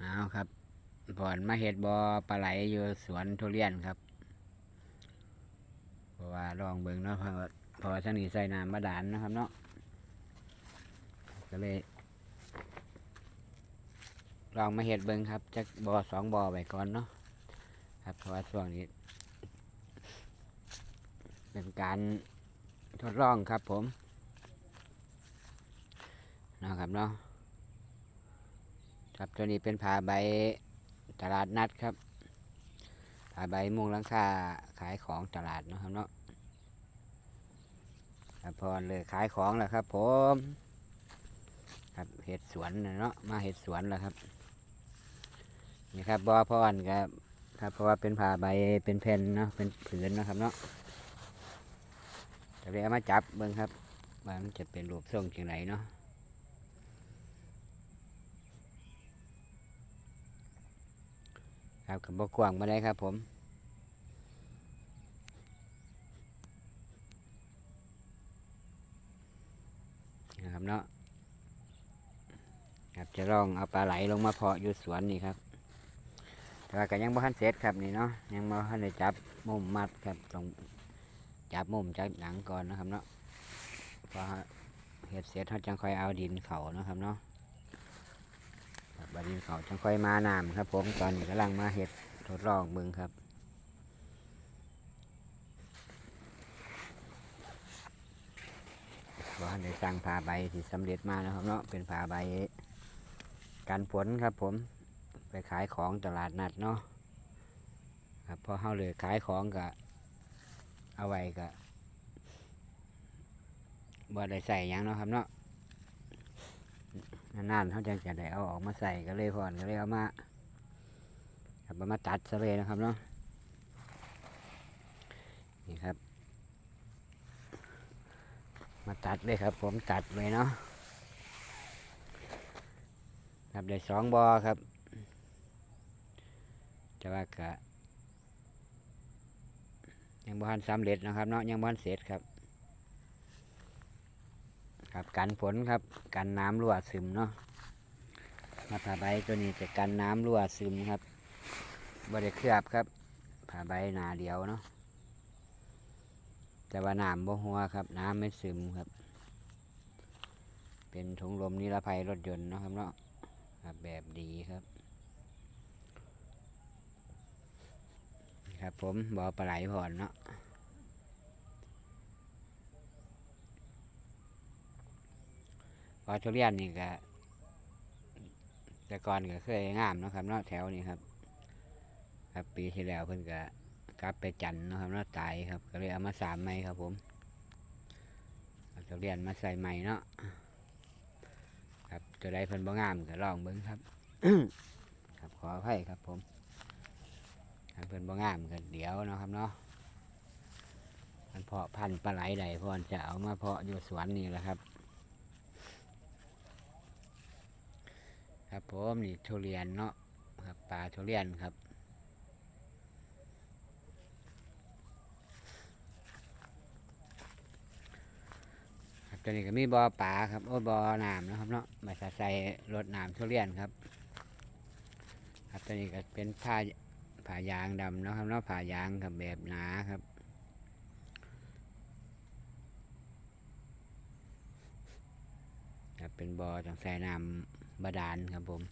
เอาครับก่อนมาเห็ดบอปลาไหลอยู่สวนทุเรียนครับเพราะว่าลองเบิ่งเนาะเพราะว่าเพอช่างนี้ใส่น้ำบาดาลนะครับเนาะก็เลยลองมาเห็ดเบิ่งครับจักบอสองบอไปก่อนเนาะครับเพราะว่าช่วงนี้ เป็นการทดลองครับผมเนาะครับเนาะ ครับตัวนี้เป็นผาใบตลาดนัดครับผาใบมุงหลังคาขายของตลาดนะครับเนาะครับพอเลยขายของแล้วครับ ผมครับเห็ดสวนเนาะมาเห็ดสวนแล้วครับนี่ครับบอพอนครับครับ เพราะว่าเป็นผาใบเป็นแผ่นเนาะเป็นผืนเนาะครับเนาะจะเลยเอามาจับเบิ่งครับว่ามันจะเป็นรูปทรงจังไรเนาะ ครับกับบกวางมาได้ครับผมนะครับเนาะครับจะลองเอาปลาไหลลงมาเพาะอยู่สวนนี่ครับแต่ว่าก็ยังบ่ทันเสร็จครับนี่เนาะยังบ่ทันได้จับมุมมัดครับตรงจับมุมจับหนังก่อนนะครับเนาะพอเห็ดเสร็จเขาจังค่อยเอาดินเขานะครับเนาะ บัดดินเขาจังค่อยมาน้ำครับผมตอนนี้กำลังมาเห็ดทดลองเบิ่งครับว่าได้สั่งผ้าใบที่สำเร็จมานะครับเนาะเป็นผ้าใบกันฝนครับผมไปขายของตลาดนัดเนาะครับพอเข้าเลยขายของก็เอาไว้ก็บ่ได้ใส่ยังเนาะครับเนาะ นานๆเขาจังจะได้เอาออกมาใส่ก็เลยพอนก็เลยเอามาครับเอามาตัดซะเลยนะครับเนาะนี่ครับ มาตัดเลยครับ ผมตัดไว้เนาะครับได้สองบอครับแต่ว่ากะยังบ้านสำเร็จนะครับเนาะยังบ้านเสร็จครับ ครับกันฝนครับกันน้ำรั่วซึมเนาะมาผ่าใบตัวนี้จะกันน้ำรั่วซึมครับบริเคลือบครับผ่าใบหนาเดียวเนาะแต่ว่าน้ำบ่หัวครับ น้ำไม่ซึมครับ เป็นถุงลมนิรภัยรถยนต์เนาะครับเนาะแบบดีครับ ครับผมบอปลาไหลผ่อนเนาะ พอทุเรียนนี่ก็แต่ก่อนก็เคยงามนะครับเนาะแถวนี้ครับ ครับปีที่แล้วเพิ่นก็กลับไปจันนะครับนาะตายครับ ก็เลยเอามาสามไม้ครับ ผมเอาทุเรียนมาใส่ใหม่เนาะครับตัวใดเพิ่นบ่งามก็ลองเบิ่งครับ ครับขออภัยครับ ผมถ้าเพิ่นบ่งามก็เดี๋ยวเนาะครับเนาะมันเพาะพันธุ์ปลาไหลใดพอนจะเอามาเพาะอยู่สวนนี่แหละครับ ครับผมนี่ทุเรียนเนาะครับปลาทุเรียนครับครับตัวนี้ก็มีบ่อปลาครับโอ้บ่อน้ำนะครับเนาะมาใส่รดน้ำทุเรียนครับ ครับตัวนี้ก็เป็นผ้าผ่ายางดำนะครับเนาะผ่ายางกับแบบหนาครับครับเป็นบอ่อจังใส่น้ำ บาดาลครับผม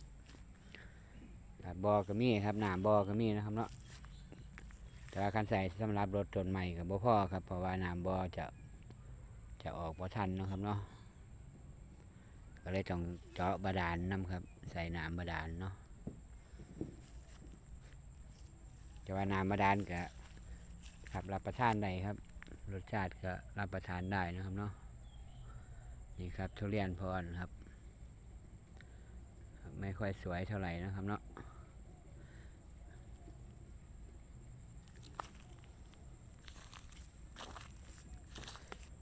ครับบอก็มีครับน้ำบอก็มีนะครับเนาะแต่ว่าคันใส่สำหรับรถจนใหม่กับบ่พ่อครับเพราะว่าน้ำบอจะจะออกบ่ทันนะครับเนาะก็เลยต้องเจาะบาดาลน้ำครับ ใส่น้ำบาดาลเนาะจะว่าน้ำบาดาลก็ครับรับประทานได้ครับ รสชาติก็รับประทานได้นะครับเนาะนี่ครับทุเรียนพรครับ ไม่ค่อยสวยเท่าไหร่นะครับเนาะ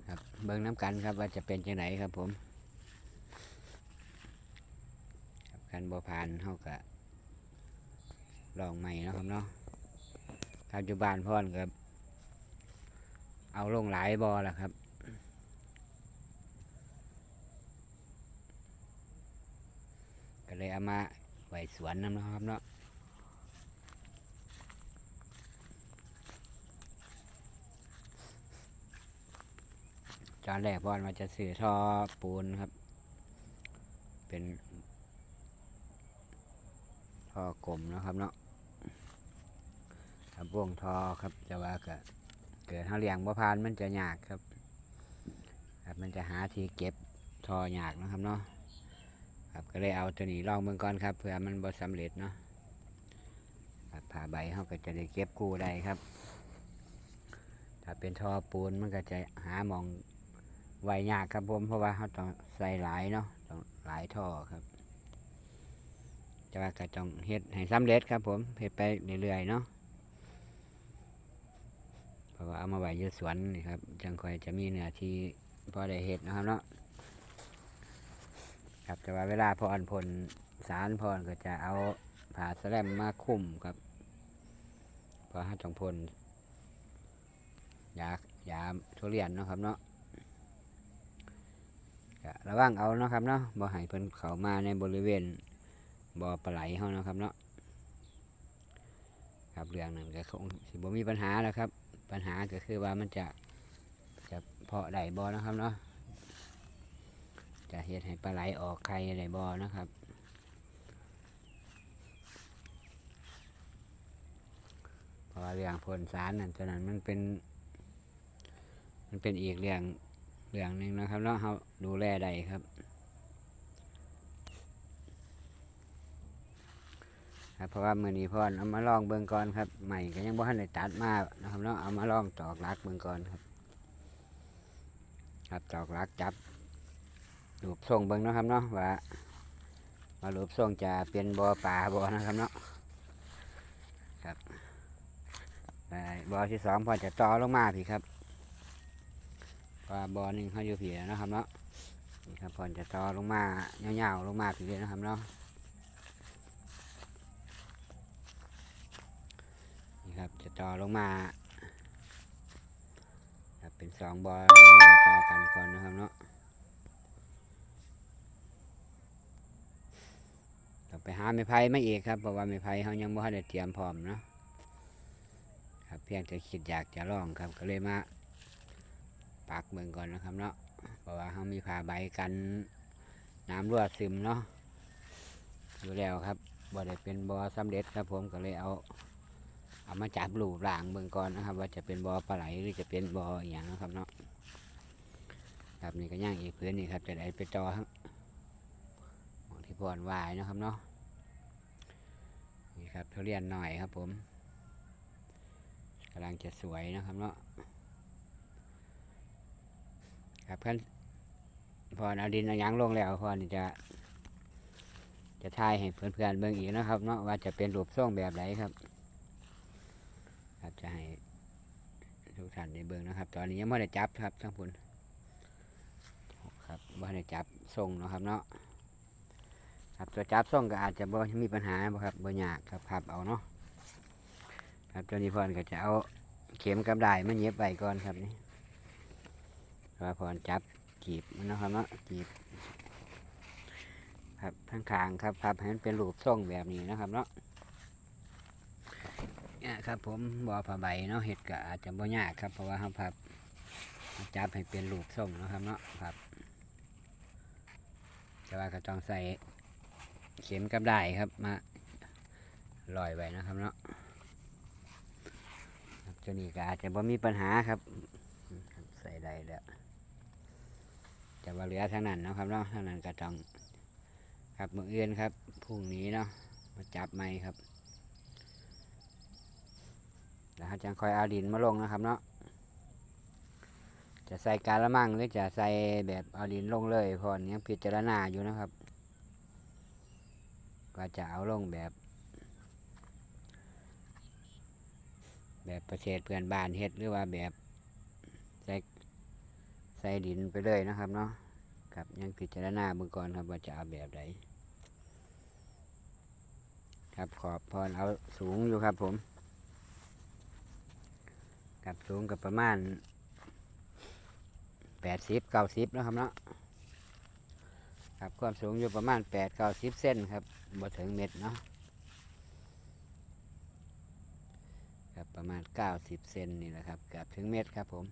ครับเบิ่งน้ำกันครับว่าจะเป็นจังไหนครับผมกันบ่ผ่านเท่ากับลองใหม่นะครับเนาะปัจจุบันพ่อนครับเอาลงหลายบอแล้วครับ ก็เลยเอามาไว้สวนน้ำนะครับเนาะจานแรกบอลมาจะสื่อท่อปูนครับ เป็นท่อกลมนะครับเนาะครับวงท่อครับจะว่าก็เกิดเขาเลี้ยงบ่พานมันจะยากครับครับ มันจะหาที่เก็บท่อยากนะครับเนาะ ครับก็เลยเอาตัวนี้ลองเบิ่งก่อนครับเพื่อมันบ่สำเร็จเนาะครับผ่าใบเขาก็จะได้เก็บกู้ได้ครับ ถ้าเป็นท่อปูนมันก็จะหาหมองไวยากครับผมเพราะว่าเขาต้องใส่หลายเนาะต้องหลายท่อครับแต่ว่าก็ต้องเฮ็ดให้สำเร็จครับผมเฮ็ดไปเรื่อยๆเนาะเพราะว่าเอามาไว้ยู่สวนนี่ครับจังคอยจะมีเนื้อที่พอได้เฮ็ดนะครับเนาะ ครับ แต่ว่าเวลาพรผลสารพรก็จะเอาผ่าสแลมมาคุ้มครับเพราะให้ต้องพ่นยายาทุเรียนเนาะครับเนาะระวังเอาเนาะครับเนาะบ่ให้เพิ่นเขามาในบริเวณบ่อปลาไหลเฮาเนาะครับเนาะครับเรื่องนั้นก็คงสิบ่มีปัญหาแล้วครับ ปัญหาก็คือว่ามันจะจะเพาะได้บ่เนะครับเนาะ จะเฮ็ดให้ปลาไหลออกไข่อะไรบ่นะครับ เพราะว่าเรื่องพ่นสารนั่นตอนนั้นมันเป็น มันเป็นอีกเรื่องเรื่องหนึ่งนะครับเนาะเขาดูแลได้ครับครับ เพราะว่ามือนี้พ่อนเอามาลองเบิ่งก่อนครับ ใหม่ก็ยังบ่ทันได้ตัดมานะครับเนาะเอามาลองตอกลักเบิ่งก่อนครับ ครับตอกลักจับ รูปทรงเบิ่งนะครับเนาะว่าว่ารูปทรงจะเป็นบ่อปลาบ่อนะครับเนาะครับไปบ่อที่สองพอจะต่อลงมาพี่ครับว่าบ่อหนึ่งเขาอยู่ผีแล้วนะครับเนาะนี่ครับพอจะต่อลงมาเงาๆลงมาพี่เลยนะครับเนาะนี่ครับจะต่อลงมาครับเป็นสองบ่อเงาวๆต่อกันก่อนนะครับเนาะ ต้อง ไปหาไม้ไผ่มาอีกครับเพราะว่าไม้ไผ่เขายังบ่ได้เตรียมพร้อมเนาะครับเพียงแต่คิดอยากจะลองครับก็เลยมาปักเบิ่งก่อนนะครับเนาะเพราะว่าเขามีผ้าใบกันน้ำรั่วซึมเนาะอยู่แล้วครับบ่ได้เป็นบ่อสำเร็จครับผมก็เลยเอาเอามาจับลูกหลางเบิ่งก่อนนะครับ ว่าจะเป็นบ่อปลาไหลหรือจะเป็นบ่ออย่างนะครับเนาะครับนี่ก็ย่างอีกพื้นนี่ครับจะได้ไปจอครับของที่พอนวายนะครับเนาะ ครับทุเรียนหน่อยครับผมกำลังจะสวยนะครับเนาะครับเพื่อนพอเอาดินเอายางลงแล้วพอนี่จะจะทายให้เพื่อนๆเบิ่งอีกนะครับ เนาะว่าจะเป็นรูปทรงแบบไหนครับ ครับจะให้ทุกท่านได้เบิ่งนะครับ ตอนนี้ยังไม่ได้จับครับทั้งพุ่นครับไม่ได้จับทรงนะครับเนาะ ครับตัวจับส่งก็อาจจะบ่มีปัญหาบ่ครับบ่ยากครับพับเอาเนาะครับตัวนี้พรก็จะเอาเข็มกับได้มาเย็บไว้ก่อนครับนี่ว่าพรจับกีบมันนะครับเนาะกีบครับทั้งคางครับพับให้มันเป็นรูปทรงแบบนี้นะครับเนาะเนี่ยครับผมบ่อผ้าใบเนาะเห็ดก็อาจจะบ่ยากครับเพราะว่าเขาพับจับให้เป็นรูปทรงนะครับเนาะพับแต่ว่าก็ต้องใส่ เข็มกับได้ครับมาลอยไว้นะครับเนาะครับตัวนี้ก็อาจจะบ่มีปัญหาครับ ใส่ได้แล้วแต่ว่าเหลือทางนั้นนะครับเนาะทางนั้นก็ต้องครับมือเอื่นครับพรุ่งนี้เนาะมาจับไม้ครับแล้วเราจะคอยเอาดินมาลงนะครับเนาะจะใส่กาละมังหรือจะใส่แบบเอาดินลงเลยพอยังพิจารณาอยู่นะครับ ก็จะเอาลงแบบ แบบประเทศเพื่อนบ้านเฮ็ดหรือว่าแบบใส่ใส่ดินไปเลยนะครับเนาะครับยังพิจารณาเบื้องก่อนครับว่าจะเอาแบบใดครับขอบพรเอาสูงอยู่ครับผมกับสูงกับประมาณแปดสิบเก้าสิบนะครับเนาะ ครับความสูงอยู่ประมาณแปดเก้าสิบเส้นครับบ่ถึงเม็ดเนาะครับประมาณเก้าสิบเซนนี่แหละครับเกือบถึงเม็ดครับผม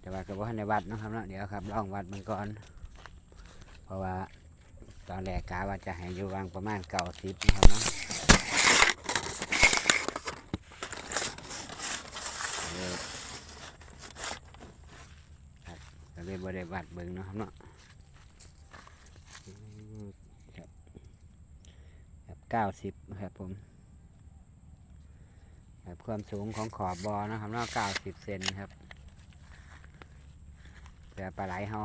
แต่ว่าก็บ่ทันวัดนะครับเนาะเดี๋ยวครับลองวัดมันก่อน เพราะว่าตอนแรกกาว่าจะให้อยู่วางประมาณเก้าสิบนะครับเนาะก็เลยครับก็ เลยบริวัดเบิ่งเนาะครับเนาะครับครับเก้าสิบครับผมครับความสูงของขอบบอนะครับเนาะเก้าสิบเซนครับเพื่อปลาไหลเขา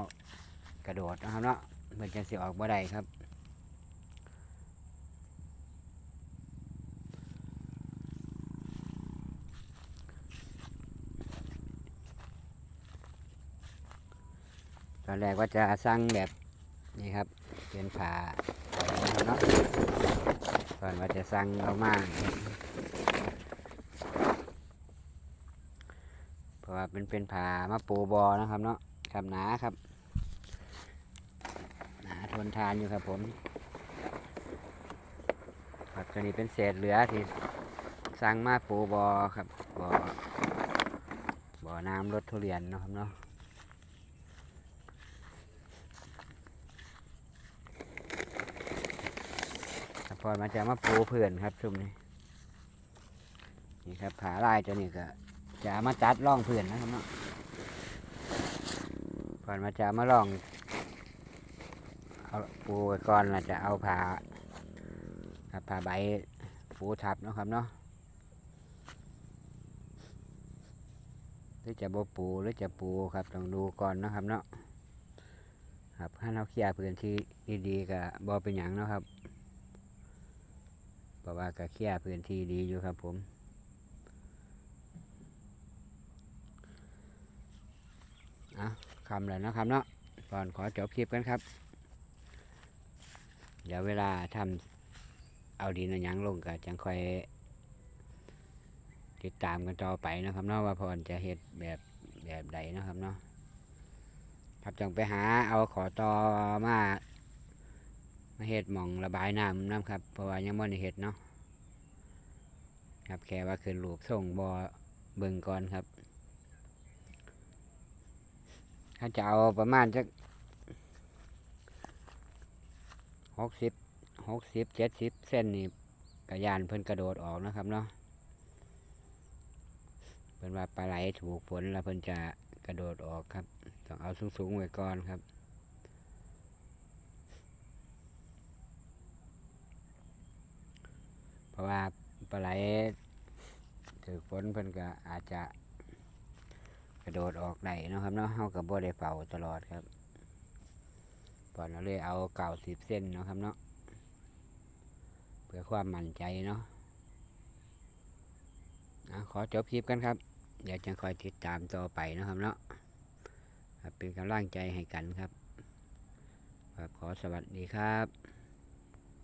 กระโดดนะครับเนาะมันจะเสิออกบ่ได้ครับ อนแรกว่าจะสั่งแบบนี้ครับเป็นผ่านะครับเนาะก่อนว่าจะสั่งเอามาเพราะว่าเป็นเป็นผ่ามาปูบอนะครับเนาะครับหนาครับหนาทนทานอยู่ครับผมครับตัวนี้เป็นเศษเหลือที่สั่งมาปูบอครับบอบอน้ำรถทุเรียนนะครับเนาะครับ พอมาจะมาปูเพื่อนครับชุมนี้นี่ครับขาลายตัวนี้ก็จะมาตัดร่องเพื่อนนะครับเนาะก่อนมาจะมาลองเอาปูก่อนเราจะเอาผาครับผาใบปูทับนะครับเนาะหรือจะบปูหรือจะปูครับต้องดูก่อนนะครับเนาะครับถ้าเราเคลียร์พื้นที่ดีๆกับบอเป็นอย่างนะครับ เพราะว่าก็เคียพื้นที่ดีอยู่ครับผมคำแล้วนะครับเนาะก่อนขอจบคลิปกันครับ เดี๋ยวเวลาทำเอาดินยังลงก็จังค่อยติดตามกันต่อไปนะครับเนาะว่าพรจะเฮ็ดแบบแบบใดนะครับเนาะครับจังไปหาเอาขอต่อมา มาเฮ็ดหมองระบายน้ำน้ำครับเพราะว่ายังไม่ได้เฮ็ดเนาะครับแค่ว่าขึ้นรูปส่งบอเบิ่งก่อนครับถ้าจะเอาประมาณจักหกสิบหกสิบเจ็ดสิบเส้นนี่กระยานเพิ่นกระโดดออกนะครับเนาะเพิ่นว่าปลาไหลถูกฝนแล้วเพิ่นจะกระโดดออกครับ ต้องเอาสูงๆไว้ก่อนครับ เพราะว่าปลาไหลถือฝนเพิ่นก็อาจจะกระโดดออกได้เนาะครับเนาะเฮากับบ่ได้เป่าตลอดครับก่อนเราเลยเอาเก่าสิบเส้นเนาะครับเนาะเพื่อความมั่นใจเนาะขอจบคลิปกันครับเดี๋ยวจะคอยติดตามต่อไปนะครับเนาะเป็นกำลังใจให้กันครับขอสวัสดีครับ